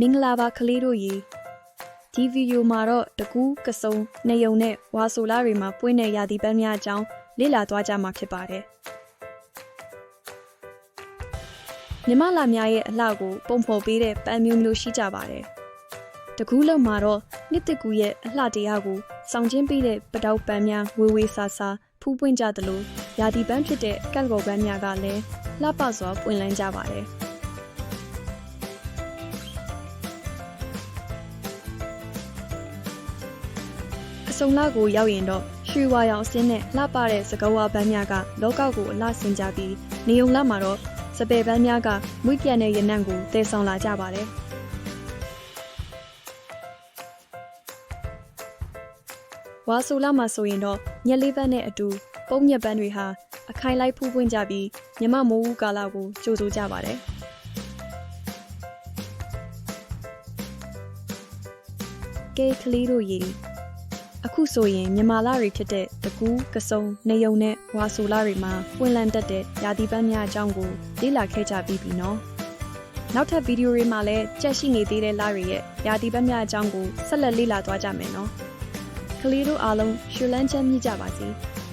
မင်္ဂလာပါကလေးတို့ရေဒီဗီဒီယိုမှာတော့တကူးကစုံနေယုံနဲ့ဝါဆိုလာတွေမှာပွင့်တဲ့ရာသီပန်းများအကြောင်းလေ့လာသွားကြမှာဖြစ်ပါတယ်မြမလာများရဲ့အလှကိုပုံဖော်ပေးတဲ့ပန်းမျိုးမျိုးရှိကြပါတယ်တကူးလုံးမှာတော့နှစ်တကူရဲ့အလှတရားကိုစောင့်ချင်းပေးတဲ့ပတောက်ပန်းများဝေဝေဆာဆာဖူးပွင့်ကြသလိုရာသီပန်းဖြစ်တဲ့ကက်ကော်ပန်းများကလည်းလှပစွာပွင့်လန်းကြပါတယ် အစုံလကိုရောက်ရင်တော့ရွှေဝါရောင်အစင်းနဲ့လှပတဲ့စကောဝါပန်းများကလောကကိုအလှဆင်ကြပြီးနေုံလမှာတော့စပယ်ပန်းများကမွေးပြန်တဲ့ရနံ့ကိုတည်ဆောင်လာကြပါတယ်ဝါဆိုလာမှာဆိုရင်တော့ညက်လေးပန်းနဲ့အတူပုံညက်ပန်းတွေဟာအခိုင်လိုက်ဖူးပွင့်ကြပြီးမြမမိုးဦးကာလကိုကြိုဆိုကြပါတယ်ကဲကလေးတို့ရေ အခုဆိုရင်မြန်မာလတွေဖြစ်တဲ့တကူးကစုံနေယုံနဲ့ဝါဆိုလတွေမှာပွင့်လန်းတက်တဲ့ရာသီပန်းများအကြောင်းကိုလေ့လာခဲ့ကြပြီးပြီနော်နောက်ထပ်ဗီဒီယိုတွေမှာလည်းကြက်ရှိနေသေးတဲ့လတွေရဲ့ရာသီပန်းများအကြောင်းကိုဆက်လက်လေ့လာသွားကြမယ်နော်ကလေးတို့အားလုံးရှူလန်းချမ်းမြေ့ကြပါစေ။